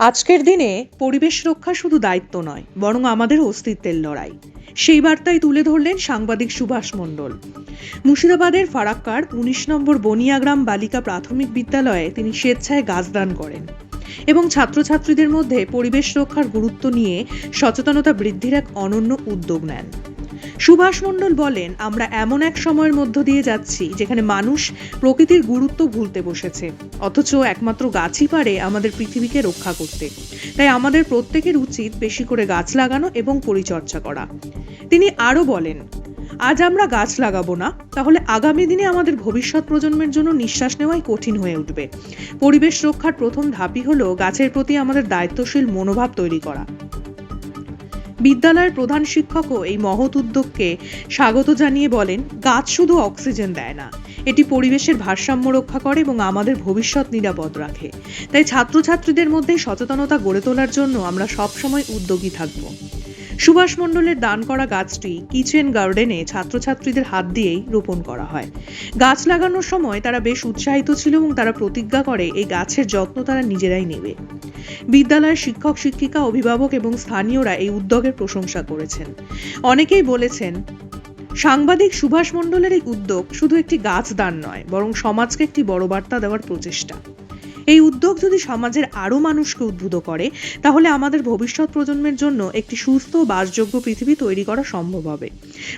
আজকের দিনে পরিবেশ রক্ষা শুধু দায়িত্ব নয়, বরং আমাদের অস্তিত্বের লড়াই। সেই বার্তায় তুলে ধরলেন সাংবাদিক সুভাষ মণ্ডল। মুর্শিদাবাদের ফারাক্কার উনিশ নম্বর বনিয়াগ্রাম বালিকা প্রাথমিক বিদ্যালয়ে তিনি স্বেচ্ছায় গাছদান করেন এবং ছাত্রছাত্রীদের মধ্যে পরিবেশ রক্ষার গুরুত্ব নিয়ে সচেতনতা বৃদ্ধির এক অনন্য উদ্যোগ নেন। সুভাষ মণ্ডল বলেন, আমরা এমন এক সময়ের মধ্য দিয়ে যাচ্ছি যেখানে মানুষ প্রকৃতির গুরুত্ব ভুলতে বসেছে, অথচ একমাত্র গাছই পারে আমাদের পৃথিবীকে রক্ষা করতে। তাই আমাদের প্রত্যেকের উচিত বেশি করে গাছ লাগানো এবং পরিচর্যা করা। তিনি আরও বলেন, আজ আমরা গাছ লাগাবো না, তাহলে আগামী দিনে আমাদের ভবিষ্যৎ প্রজন্মের জন্য নিঃশ্বাস নেওয়াই কঠিন হয়ে উঠবে। পরিবেশ রক্ষার প্রথম ধাপই হলো গাছের প্রতি আমাদের দায়িত্বশীল মনোভাব তৈরি করা। বিদ্যালয়ের প্রধান শিক্ষকও এই মহৎ উদ্যোগকে স্বাগত জানিয়ে বলেন, গাছ শুধু অক্সিজেন দেয় না, এটি পরিবেশের ভারসাম্য রক্ষা করে এবং আমাদের ভবিষ্যৎ নিরাপদ রাখে। তাই ছাত্রছাত্রীদের মধ্যে সচেতনতা গড়ে তোলার জন্য আমরা সবসময় উদ্যোগী থাকব। সুভাষ মণ্ডলের দান করা গাছটি কিচেন গার্ডেনে ছাত্রছাত্রীদের হাত দিয়েই রোপণ করা হয়। গাছ লাগানোর সময় তারা বেশ উৎসাহিত ছিল এবং তারা প্রতিজ্ঞা করে এই গাছের যত্ন তারা নিজেরাই নেবে। বিদ্যালয়ের শিক্ষক, শিক্ষিকা, অভিভাবক এবং স্থানীয়রা এই উদ্যোগের প্রশংসা করেছেন। অনেকেই বলেছেন, সাংবাদিক সুভাষ মণ্ডলের এই উদ্যোগ শুধু একটি গাছ দান নয়, বরং সমাজকে একটি বড় বার্তা দেওয়ার প্রচেষ্টা। এই উদ্যোগ যদি সমাজের আরও মানুষকে উদ্বুদ্ধ করে তাহলে আমাদের ভবিষ্যৎ প্রজন্মের জন্য একটি সুস্থ বাসযোগ্য পৃথিবী তৈরি করা সম্ভব হবে।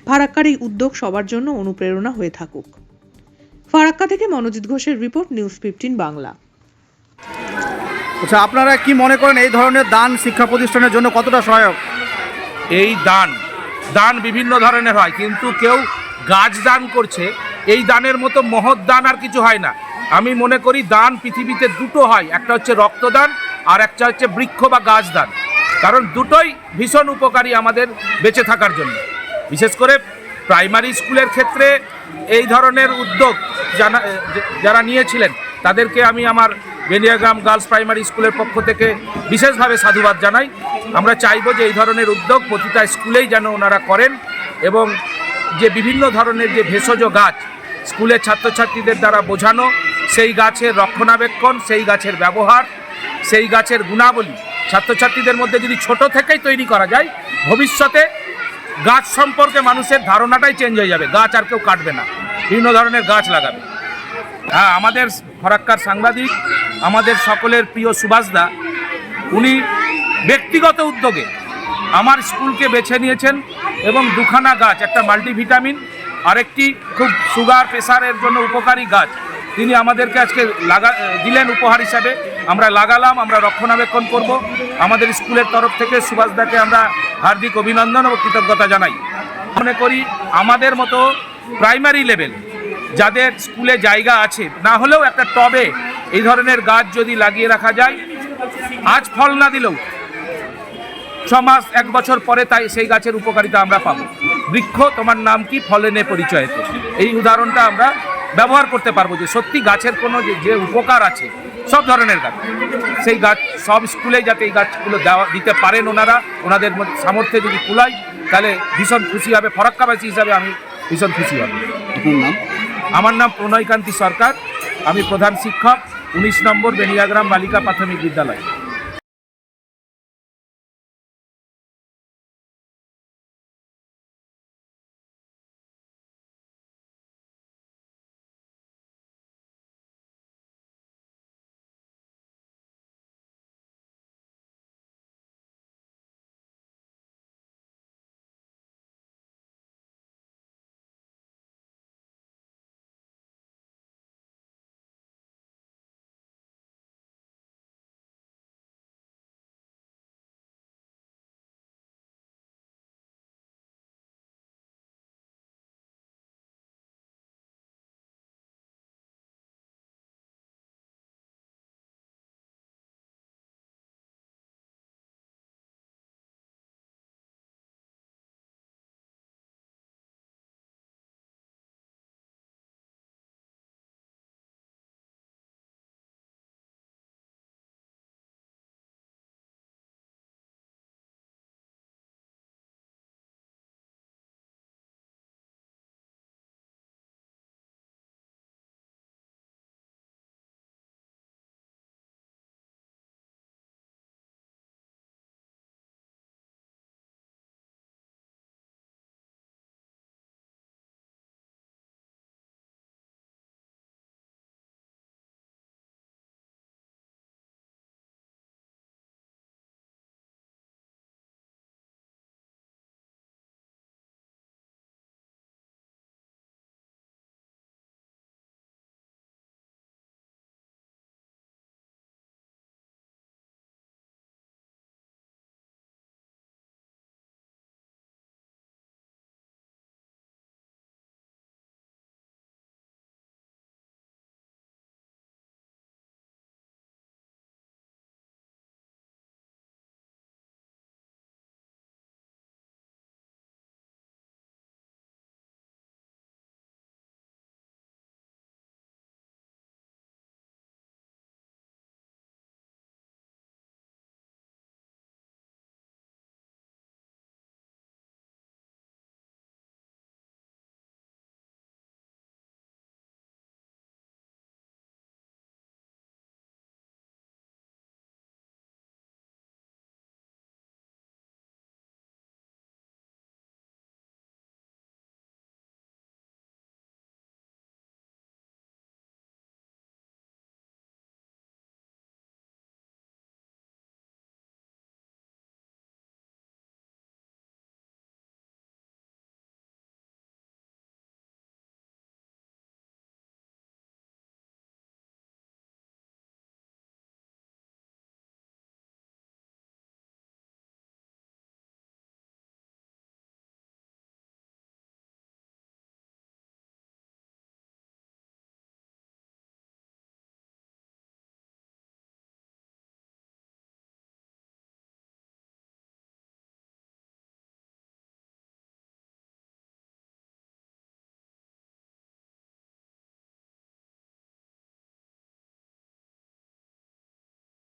ফারাক্কার এই উদ্যোগ সবার জন্য অনুপ্রেরণা হয়ে থাকুক। ফারাক্কা থেকে মনোজিৎ ঘোষের রিপোর্ট নিউজ ফিফটিন বাংলা। আচ্ছা আপনারা কি মনে করেন এই ধরনের দান শিক্ষা প্রতিষ্ঠানের জন্য কতটা সহায়ক? এই দান দান বিভিন্ন ধরনের হয় কিন্তু কেউ গাছ দান করছে এই দানের মতো মহৎ দান আর কিছু হয় না। আমি মনে করি দান পৃথিবীতে দুটো হয়, একটা হচ্ছে রক্তদান আর একটা হচ্ছে বৃক্ষ বা গাছ দান কারণ দুটোই ভীষণ উপকারী আমাদের বেঁচে থাকার জন্য। বিশেষ করে প্রাইমারি স্কুলের ক্ষেত্রে এই ধরনের উদ্যোগ জানা যারা নিয়েছিলেন, তাদেরকে আমি আমার বেনিয়াগ্রাম গার্লস প্রাইমারি স্কুলের পক্ষ থেকে বিশেষভাবে সাধুবাদ জানাই। আমরা চাইব যে এই ধরনের উদ্যোগ প্রতিটা স্কুলেই যেন ওনারা করেন এবং যে বিভিন্ন ধরনের যে ভেষজ গাছ স্কুলের ছাত্রছাত্রীদের দ্বারা বোঝানো সেই গাছের রক্ষণাবেক্ষণ, সেই গাছের ব্যবহার, সেই গাছের গুণাবলী। ছাত্রছাত্রীদের মধ্যে যদি ছোট থেকেই তৈরি করা যায়, ভবিষ্যতে গাছ সম্পর্কে মানুষের ধারণাটাই চেঞ্জ হয়ে যাবে। গাছ আর কেউ কাটবে না। বিভিন্ন ধরনের গাছ লাগাবে। হ্যাঁ আমাদের ফরাক্কার সাংবাদিক, আমাদের সকলের প্রিয় সুভাষদা, উনি ব্যক্তিগত উদ্যোগে আমার স্কুলকে বেছে নিয়েছেন এবং দুখানা গাছ, একটা মাল্টিভিটামিন আরেকটি খুব সুগার প্রেসারের জন্য উপকারী গাছ তিনি আমাদেরকে আজকে লাগা দিলেন উপহার হিসাবে। আমরা লাগালাম, আমরা রক্ষণাবেক্ষণ করব। আমাদের স্কুলের তরফ থেকে সুভাষদাকে আমরা হার্দিক অভিনন্দন ও কৃতজ্ঞতা জানাই। মনে করি আমাদের মতো প্রাইমারি লেভেল, যাদের স্কুলে জায়গা আছে, না হলেও একটা টবে এই ধরনের গাছ যদি লাগিয়ে রাখা যায়, আজ ফল না দিলেও ছ মাস, এক বছর পরে তাই সেই গাছের উপকারিতা আমরা পাবো। বৃক্ষ, তোমার নাম কি? ফলে নে পরিচয়তে। এই উদাহরণটা আমরা ব্যবহার করতে পারব যে সত্যি গাছের কোনো যে যে উপকার আছে সব ধরনের গাছ। সেই গাছ সব স্কুলে যাতে এই গাছগুলো দেওয়া দিতে পারেন ওনারা ওনাদের সামর্থ্যে যদি কুলায় তাহলে ভীষণ খুশি হবে। ফরাক্কাবাসী হিসাবে আমি ভীষণ খুশি হব। আমার নাম প্রণয়কান্তি সরকার। আমি প্রধান শিক্ষক উনিশ নম্বর বেনিয়াগ্রাম বালিকা প্রাথমিক বিদ্যালয়।